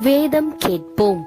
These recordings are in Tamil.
வேதம் கேட்போம்.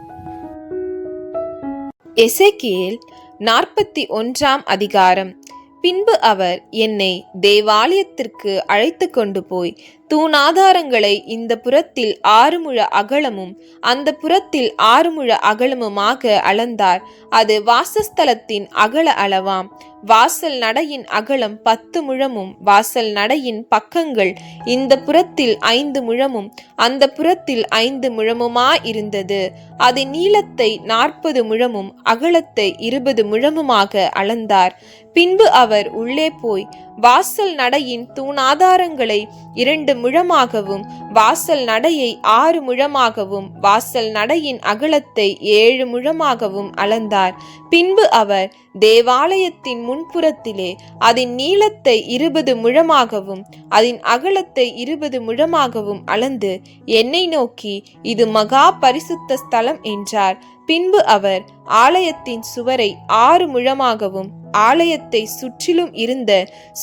எசேக்கியேல் நாற்பத்தி ஒன்றாம் அதிகாரம். பின்பு அவர் என்னை தேவாலயத்திற்கு அழைத்து கொண்டு போய் தூணாதாரங்களை இந்த புறத்தில் ஆறு முழ அகலமும் அந்த புறத்தில் ஆறு முழ அகலமுமாக அளந்தார். அது வாசஸ்தலத்தின் அகல அளவாம். வாசல் நடையின் அகலம் பத்து முழமும் வாசல் நடையின் பக்கங்கள் இந்த புறத்தில் ஐந்து முழமும் அந்த புறத்தில் ஐந்து முழமுமா இருந்தது அது நீளத்தை நாற்பது முழமும் அகலத்தை இருபது முழமுமாக அளந்தார். பின்பு அவர் உள்ளே போய் வாசல் நடையின் தூணாதாரங்களை இரண்டு முழமாகவும் வாசல் நடையை ஆறு முழமாகவும் வாசல் நடையின் அகலத்தை ஏழு முழமாகவும் அளந்தார். பின்பு அவர் தேவாலயத்தின் முன்புறத்திலே அதன் நீளத்தை இருபது முழமாகவும் அதன் அகலத்தை இருபது முழமாகவும் அளந்து என்னை நோக்கி இது மகா பரிசுத்த ஸ்தலம் என்றார். பின்பு அவர் ஆலயத்தின் சுவரை ஆறு முழமாகவும் ஆலயத்தை சுற்றிலும் இருந்த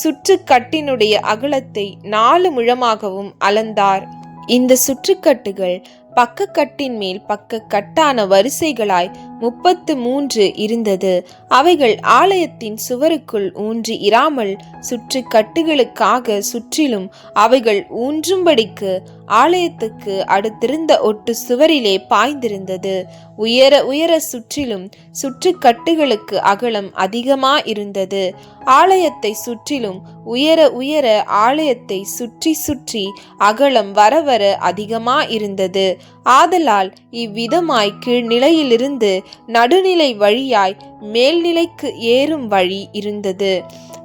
சுற்றுக்கட்டினுடைய அகலத்தை நாலு முழமாகவும் அளந்தார். இந்த சுற்றுக்கட்டுகள் பக்கக்கட்டின் மேல் பக்க கட்டான வரிசைகளாய் முப்பத்து மூன்று இருந்தது. அவைகள் ஆலயத்தின் சுவருக்குள் ஊன்றி இராமல் சுற்று கட்டுகளுக்காக சுற்றிலும் அவைகள் ஊன்றும்படிக்கு ஆலயத்துக்கு அடுத்திருந்த ஒட்டு சுவரிலே பாய்ந்திருந்தது. உயர உயர சுற்றிலும் சுற்று கட்டுகளுக்கு அகலம் அதிகமா இருந்தது. ஆலயத்தை சுற்றிலும் உயர உயர ஆலயத்தை சுற்றி சுற்றி அகலம் வர வர அதிகமா இருந்தது. ஆதலால் இவ்விதமாய் கீழ்நிலையிலிருந்து நடுநிலை வழியாய் மேல்நிலைக்கு ஏறும் வழி இருந்தது.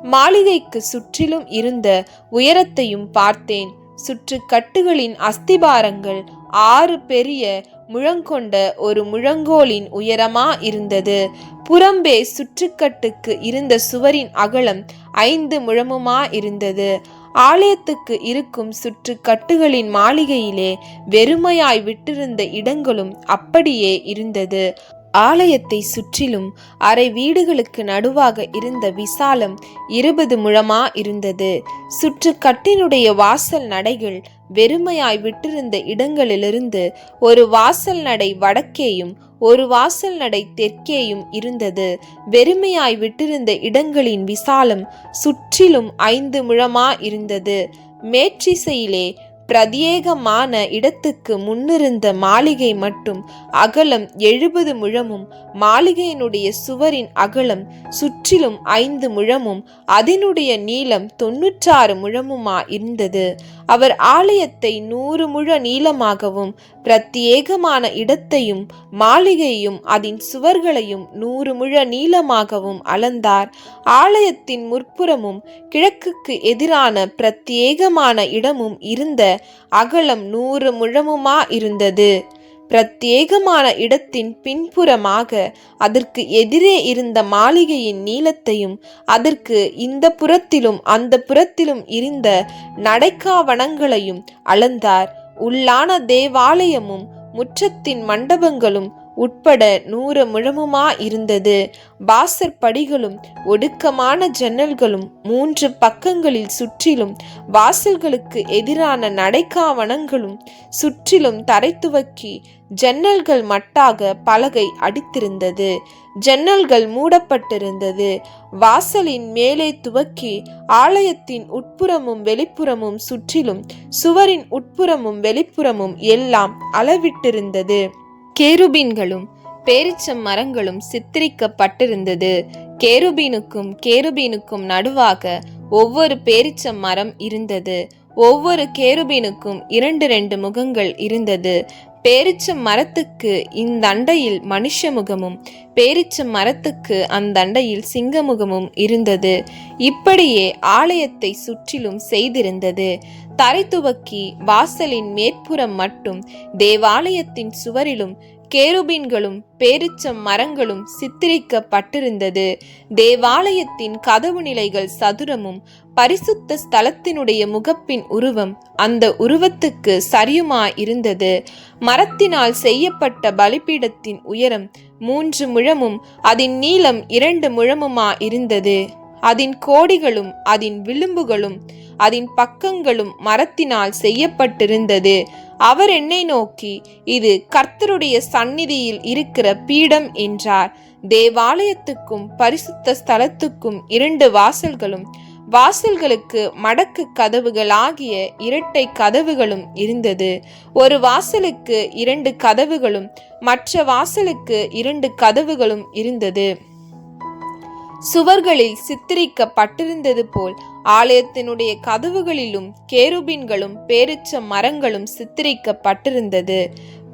மாளிகைக்கு சுற்றிலும் இருந்த உயரத்தையும் பார்த்தேன். சுற்று கட்டுகளின் அஸ்திபாரங்கள் ஆறு பெரிய முழங்கொண்ட ஒரு முழங்கோலின் உயரமா இருந்தது. புறம்பே சுற்றுக்கட்டுக்கு இருந்த சுவரின் அகலம் ஐந்து முழமுமா இருந்தது. ஆலயத்துக்கு இருக்கும் சுற்று கட்டுகளின் மாளிகையிலே வெறுமையாய் விட்டிருந்த இடங்களும் அப்படியே இருந்தது. ஆலயத்தை சுற்றிலும் அரை வீடுகளுக்கு நடுவாக இருந்த விசாலம் இருபது முழமா இருந்தது. சுற்று கட்டினுடைய வாசல் நடைகள் வெறுமையாய் விட்டிருந்த இடங்களிலிருந்து ஒரு வாசல் நடை வடக்கேயும் ஒரு வாசல் நடை தெற்கேயும் இருந்தது. வெறுமையாய் விட்டிருந்த இடங்களின் விசாலம் சுற்றிலும் ஐந்து முழமா இருந்தது. மேற்றிசையிலே பிரத்யேகமான இடத்துக்கு முன்னிருந்த மாளிகை மட்டும் அகலம் எழுபது முழமும் மாளிகையினுடைய சுவரின் அகலம் சுற்றிலும் ஐந்து முழமும் அதனுடைய நீளம் தொன்னூற்றாறு முழமுமா இருந்தது. அவர் ஆலயத்தை நூறு முழ நீளமாகவும் பிரத்யேகமான இடத்தையும் மாளிகையும் அதன் சுவர்களையும் நூறு முழ நீளமாகவும் அளந்தார். ஆலயத்தின் முற்புறமும் கிழக்குக்கு எதிரான பிரத்யேகமான இடமும் இருந்த அகலம் நூறு முழமுமா இருந்தது. பிரத்யேகமான இடத்தின் பின்புறமாக அதற்கு எதிரே இருந்த மாளிகையின் நீளத்தையும் அதற்கு இந்த புறத்திலும் அந்த புறத்திலும் இருந்த நடைக்காவணங்களையும் அளந்தார். உள்ளான தேவாலயமும் முற்றத்தின் மண்டபங்களும் உட்பட நூறு முழமுமா இருந்தது. வாசற் படிகளும் ஒடுக்கமான ஜன்னல்களும் மூன்று பக்கங்களில் சுற்றிலும் வாசல்களுக்கு எதிரான நடைக்காவணங்களும் சுற்றிலும் தரை துவக்கி ஜன்னல்கள் மட்டாக பலகை அடித்திருந்தது. ஜன்னல்கள் மூடப்பட்டிருந்தது. வாசலின் மேலே துவக்கி ஆலயத்தின் உட்புறமும் வெளிப்புறமும் சுற்றிலும் சுவரின் உட்புறமும் வெளிப்புறமும் எல்லாம் அளவிட்டிருந்தது. கேருபீன்களும் பேரிச்சம் மரங்களும் சித்தரிக்கப்பட்டிருந்தது. கேருபீனுக்கும் கேருபீனுக்கும் நடுவாக ஒவ்வொரு பேரிச்சம் மரம் இருந்தது. ஒவ்வொரு கேருபீனுக்கும் இரண்டு ரெண்டு முகங்கள் இருந்தது. பேரிச்ச மரத்துக்கு இந்த அண்டையில் மனுஷ முகமும் பேரிச்ச மரத்துக்கு அந்த அண்டையில் சிங்க முகமும் இருந்தது. இப்படியே ஆலயத்தை சுற்றிலும் செய்திருந்தது. தரை துவக்கி வாசலின் மேற்புறம் மட்டும் தேவாலயத்தின் சுவரிலும் கேருபீன்களும் பேரிச்சம் மரங்களும் சித்தரிக்கப்பட்டிருந்தது. தேவாலயத்தின் கதவு நிலைகள் சதுரமும் பரிசுத்த ஸ்தலத்தினுடைய முகப்பின் உருவம் அந்த உருவத்துக்கு சரியுமா இருந்தது மரத்தினால் செய்யப்பட்ட பலிபீடத்தின் உயரம் மூன்று முழமும் அதன் நீளம் இரண்டு முழமுமா இருந்தது அதன் கோடிகளும் அதன் விளிம்புகளும் அதன் பக்கங்களும் மரத்தினால் செய்யப்பட்டிருந்தது. அவர் என்னை நோக்கி இது கர்த்தருடைய சந்நிதியில் இருக்கிற பீடம் என்றார். தேவாலயத்துக்கும் பரிசுத்த ஸ்தலத்துக்கும் இரண்டு வாசல்களும் வாசல்களுக்கு மடக்கு கதவுகளாகிய இரட்டை கதவுகளும் இருந்தது. ஒரு வாசலுக்கு இரண்டு கதவுகளும் மற்ற வாசலுக்கு இரண்டு கதவுகளும் இருந்தது. சுவர்களில் சித்தரிக்கப்பட்டிருந்தது போல் ஆலயத்தினுடைய கதவுகளிலும் கேருபின்களும் பேரிச்ச மரங்களும் சித்தரிக்கப்பட்டிருந்தது.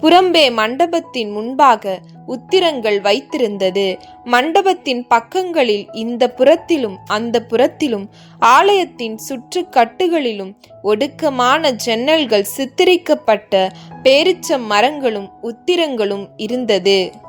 புறம்பே மண்டபத்தின் முன்பாக உத்திரங்கள் வைத்திருந்தது. மண்டபத்தின் பக்கங்களில் இந்த புறத்திலும் அந்த புறத்திலும் ஆலயத்தின் சுற்றுக்கட்டுகளிலும் ஒடுக்கமான ஜன்னல்கள் சித்தரிக்கப்பட்ட பேரிச்ச மரங்களும் உத்திரங்களும் இருந்தது.